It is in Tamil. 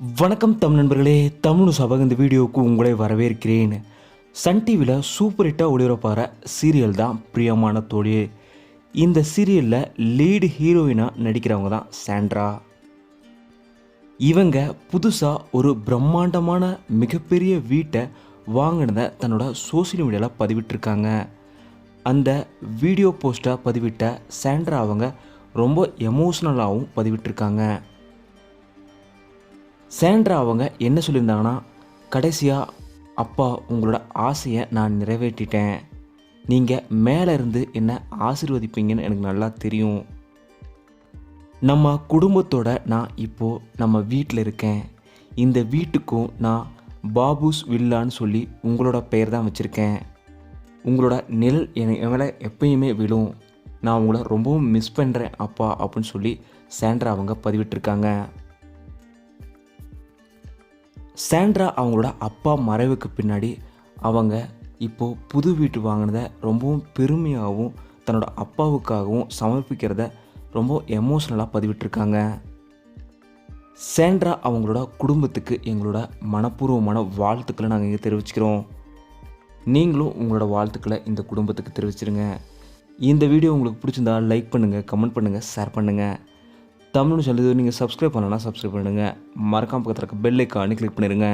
வணக்கம் தமிழ் நண்பர்களே தமிழ் சபக இந்த வீடியோவுக்கு உங்களை வரவேற்கிறேன். சன் டிவியில் சூப்பர் ஹிட்டாக ஒளிபரப்பாகிற சீரியல் தான் பிரியமான தோழி இந்த சீரியலில் லீடு ஹீரோயினாக நடிக்கிறவங்க தான் சாண்ட்ரா. இவங்க புதுசாக ஒரு பிரம்மாண்டமான மிகப்பெரிய வீட்டை வாங்கினதை தன்னோட சோஷியல் மீடியாவில் பதிவிட்டிருக்காங்க. அந்த வீடியோ போஸ்ட்டை பதிவிட்ட சாண்ட்ரா அவங்க ரொம்ப எமோஷ்னலாகவும் பதிவிட்டிருக்காங்க. சேண்ட்ரா அவங்க என்ன சொல்லியிருந்தாங்கன்னா கடைசியாக அப்பா உங்களோட ஆசையை நான் நிறைவேற்றிட்டேன். நீங்கள் மேலே இருந்து என்ன ஆசீர்வதிப்பீங்கன்னு எனக்கு நல்லா தெரியும். நம்ம குடும்பத்தோட நான் இப்போது நம்ம வீட்டில் இருக்கேன். இந்த வீட்டுக்கும் நான் பாபுஸ் வில்லான்னு சொல்லி உங்களோட பெயர் தான் வச்சுருக்கேன். உங்களோட நிழல் என மேலே எப்பயுமே விழும். நான் உங்களை ரொம்பவும் மிஸ் பண்ணுறேன் அப்பா அப்படின்னு சொல்லி சேண்ட்ரா அவங்க பதிவிட்டிருக்காங்க. சாண்ட்ரா அவங்களோட அப்பா மறைவுக்கு பின்னாடி அவங்க இப்போது புது வீட்டு வாங்கினதை ரொம்பவும் பெருமையாகவும் தன்னோட அப்பாவுக்காகவும் சமர்ப்பிக்கிறத ரொம்ப எமோஷ்னலாக பதிவிட்டிருக்காங்க. சேண்ட்ரா அவங்களோட குடும்பத்துக்கு எங்களோட மனப்பூர்வமான வாழ்த்துக்களை நாங்கள் இங்கே தெரிவிச்சுக்கிறோம். நீங்களும் உங்களோட வாழ்த்துக்களை இந்த குடும்பத்துக்கு தெரிவிச்சிருங்க. இந்த வீடியோ உங்களுக்கு பிடிச்சிருந்தா லைக் பண்ணுங்கள் கமெண்ட் பண்ணுங்கள் ஷேர் பண்ணுங்கள் தமிழ்னு சொல்லுது நீங்கள் சப்ஸ்கிரைப் பண்ணலன்னா சப்ஸ்கிரைப் பண்ணுங்கள் மறக்காம பக்கத்தில் இருக்க பெல் ஐக்கானு கிளிக் பண்ணிடுங்க.